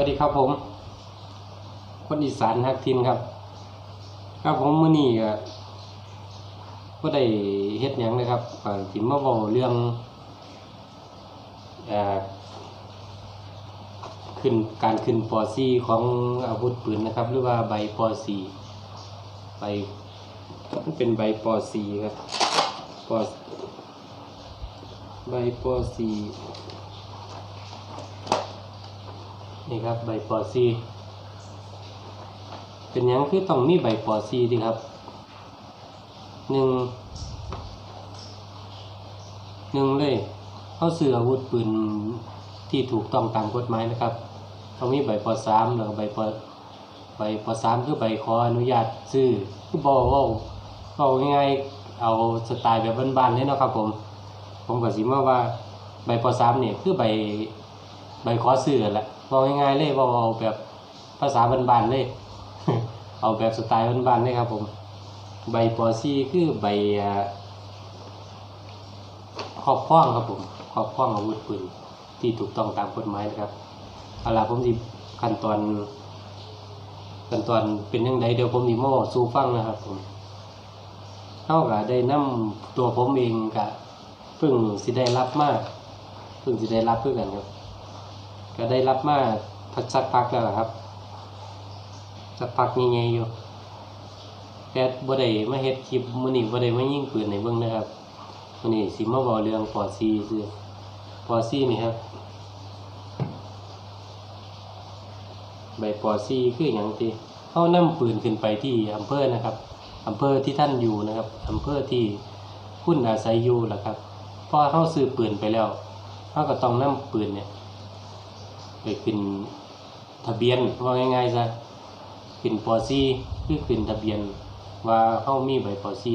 วัสดีครับผม คนอีสานฮักทินครับ ครับผมมื้อนี้ก็บ่ได้เฮ็ดหยังนะครับก็สิมาเว้าเรื่องเอ่อขึ้นการขึ้นป .4 ของอาวุธปืนนะครับ หรือว่าใบป .4 ใบมันเป็นใบป .4 ครับปอใบป .4 นี่ครับใบปอซีเป็นหยังคือต้องมีใบปอซีดีครับหนึ่งหนึ่งเลยเข้าซื้ออาวุธปืนที่ถูกต้องตามกฎหมายนะครับต้องมีใบปอสามแล้วก็ใบปอใบปอสามคือใบขออนุญาตซื้อคือบอกว่าเอาง่ายๆเอาสไตล์แบบบ้านๆเลยนะครับผม ผมก็สิมาว่าใบปอสามเนี่ยคือใบ ใบขอซื้อแหละบอกง่ายๆเลยว่าเอาแบบภาษาบ้านๆเลย เอาแบบสไตล์บ้านๆเลยครับ ผม ใบปอซีคือใบครอบครองครับผมครอบครองอาวุธปืนที่ถูกต้องตามกฎหมายนะครับเอาล่ะผมสิขั้นตอนขั้นตอนเป็นยังไงเดี๋ยวผมสิมาบอกสู่ฟังนะครับ ผมเท่ากับได้นำตัวผมเองกับเพิ่งสิได้รับมาเพิ่งสิได้รับเพื่อกันครับ ก็ได้รับมาพักสักพักแล้วครับสักพักใหญ่ๆอยู่แต่บ่ได้มาเฮ็ดคลิปมื้อนี้บ่ได้มายิงปืนให้เบิ่งนะครับมื้อนี้สิมาเว้าเรื่องปอซีซื่อปอซีนี่ครับ ใบปอซีคือหยังติเฮานำปืนขึ้นไปที่อำเภอนะครับอำเภอที่ท่านอยู่นะครับอำเภอที่คุณอาศัยอยู่ล่ะครับพอเฮาซื้อปืนไปแล้วเฮาก็ต้องนำปืนเนี่ย ไปขึ้นทะเบียนว่าง่ายๆซะขึ้นปอซีคือขึ้นทะเบียนว่าเฮามีใบปอซี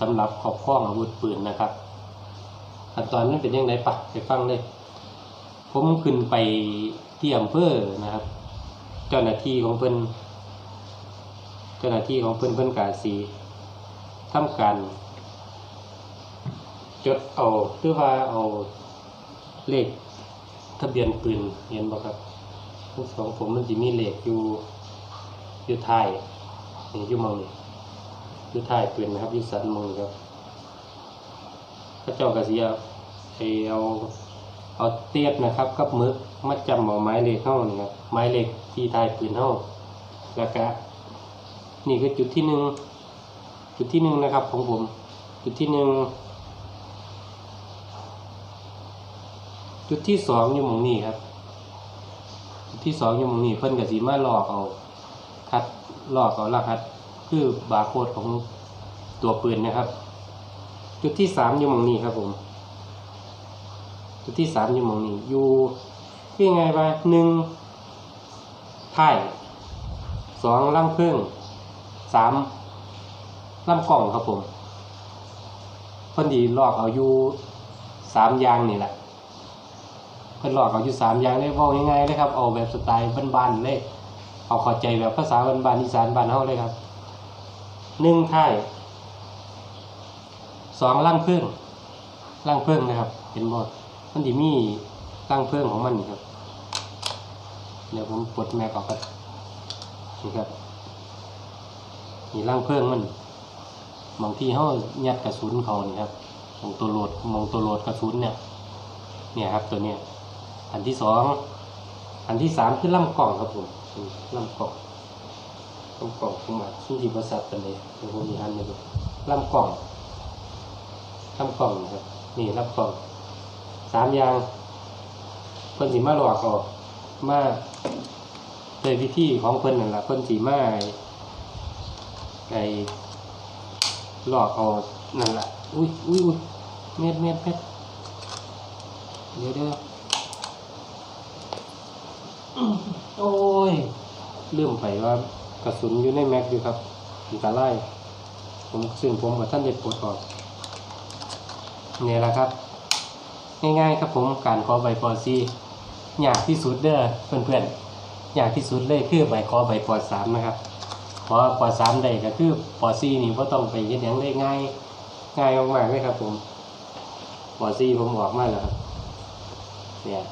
สำหรับครอบครองอาวุธปืนนะครับขั้นตอนนั้นเป็นยังไงปะไปฟังเลย ผมขึ้นไปที่อำเภอนะครับ เจ้าหน้าที่ของเพิ่นเจ้าหน้าที่ของเพิ่นเพิ่นกาสีทำการจดเอาหรือว่าเอาเลข ทะเบียนปืนเห็นบ่ครับทั้งสองผมมันจะมีเหล็กอยู่อยู่ท้ายนี่อยู่มองนี่อยู่ท้ายปืนนะครับอยู่สันมองนี่ครับพระเจ้ากระสีเอาไอเอาเอาเตียบนะครับกับมึกมัดจำเอาไม้เหล็กเข้านี่ครับไม้เหล็กที่ท้ายปืนเข้าแล้วก็นี่คือจุดที่หนึ่งจุดที่หนึ่งนะครับของผม จุดที่หนึ่ง จุดที่สองอยู่มองนี้ครับ จุดที่สองอยู่มองนี้เพิ่นกับสีมาหลอกเอาคัดหลอกเอารหัสคือบาร์โค้ดของตัวปืนนะครับ จุดที่สามอยู่มองนี้ครับผม จุดที่สามอยู่มองนี้อยู่คือไงบ้างหนึ่งถ่ายสองล่างเพิ่งสามล่ำกล่องครับผมเพิ่นดีหลอกเอาอยู่สามยางนี่แหละ พิ่นหลอกเอาอยู่สามอย่างเลยเว้าง่ายๆเลยครับเอาแบบสไตล์บ้านๆเลยเอาข้าใจแบบภาษาบ้านๆอีสานบ้านเฮาเลยครับหนึ่งท้ายสองล่างเพิ่งล่างเพิ่งนะครับ เห็นบ่มันสิมีล่างเพิ่งของมันนี่ครับ เดี๋ยวผมปลดแม็กออกก่อนนี่ครับนี่ล่างเพิ่งมันบางที่เฮายัดกระสุนเขานี่ครับมองตัวโหลดมองตัวโหลดกระสุนเนี่ย เนี่ยครับตัวเนี้ย อันที่สองอันที่สามคือลำกล่องครับผมอืมลำกล่องลำกล่องผมอะสู้ที่บริษัทกันเลยเดี๋ยวผมมีอันนี้ดูลำกล่องลำกล่องนะครับนี่ลำกล่องสามอย่างเพิ่นสีมาหลอกเออกมาโดยวิธีของเพิ่นนั่นแหละเพิ่นสีมาไอหลอกเอานั่นแหละอุ้ยอุ้ยอุ้ยเม็ดเม็ดเม็ดเดี๋ยวเดี๋ยว โอ้ยลืมไปว่ากระสุนอยู่ในแม็กอยู่ครับอันตรายผมซึ่งผมกับท่านเด็ดปลดออกเนี่ยแหละครับ ง่ายๆครับผมการขอใบปอซีอยากที่สุดเด้อเพื่อนๆอยากที่สุดเลยคือใบขอใบปอสามนะครับขอปอสามได้ก็คือปอซีนี่ก็ต้องไปเฮ็ดหยังได้ง่าย ง่ายมากๆเลยครับผมปอซีผมออกมาแล้วครับเนี่ย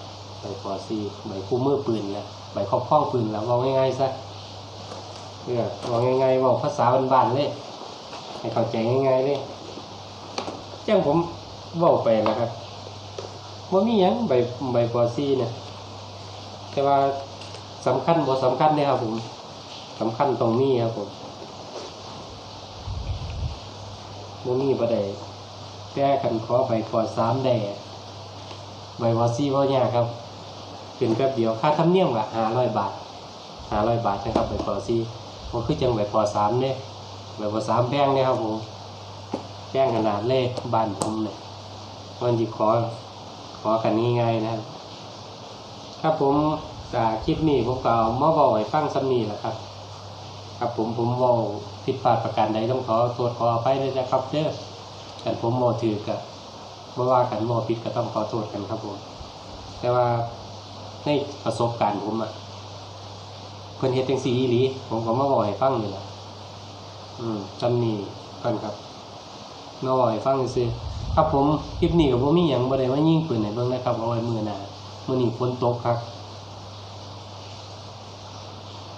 ใบปอซีใบคู่มือปืนแล้วใบครอบครองปืนแล้วเอาง่ายๆซะเออเอาง่ายๆว่าภาษาบ้านๆเลยให้เข้าใจง่ายๆเลยจ้งผมว่าไปนะครับว่ามีหยังใบใบปอซีเนี่ยแต่ว่าสำคัญบ่สำคัญเนี่ยครับผมสำคัญตรงนี้ครับผมบ่มีบ่ได้แก้กันขอใบปอสามได้ใบปอซีบ่ยากครับ เป็นแป๊บเดียวค่าธรรมเนียมละห้าร้อยบาทห้าร้อยบาทนะครับใบปอซีบ่คือจังใบปอสามเนี่ยใบปอสามแพงเนี่ยครับผมแพงขนาดเลยบ้านผมเนี่ยมันสิขอขอกันง่ายๆนะครับครับผมจากคลิปนี้ผมก็เอามาบอกให้ฟังซ้ำนีแหละครับ ครับผมผมเว่าผิดพลาดประการใดต้องขอโทษขออภัยด้วยนะครับเด้อกันผมโมถือกะบ่ว่ากันโมผิดก็ต้องขอโทษกันครับผม แต่ว่า ในประสบการณ์ผมอะเพิ่นเฮ็ดจังซี่อีหลีผมก็มาบอกให้ฟังนี่แหละอืมจำนี้กันครับมาบอกให้ฟังซื่อครับผมคลิปนี้ก็บ่มีหยังบ่ได้ว่ายิงปืนให้เบิ่งนะครับเอาไว้มื้อหน้ามื้อนี้ฝนตกครับ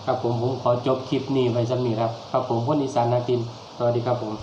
ครับผมผมขอจบคลิปนี้ไว้สำนี้ครับ ครับผมคนอีสานนาติน สวัสดีครับผม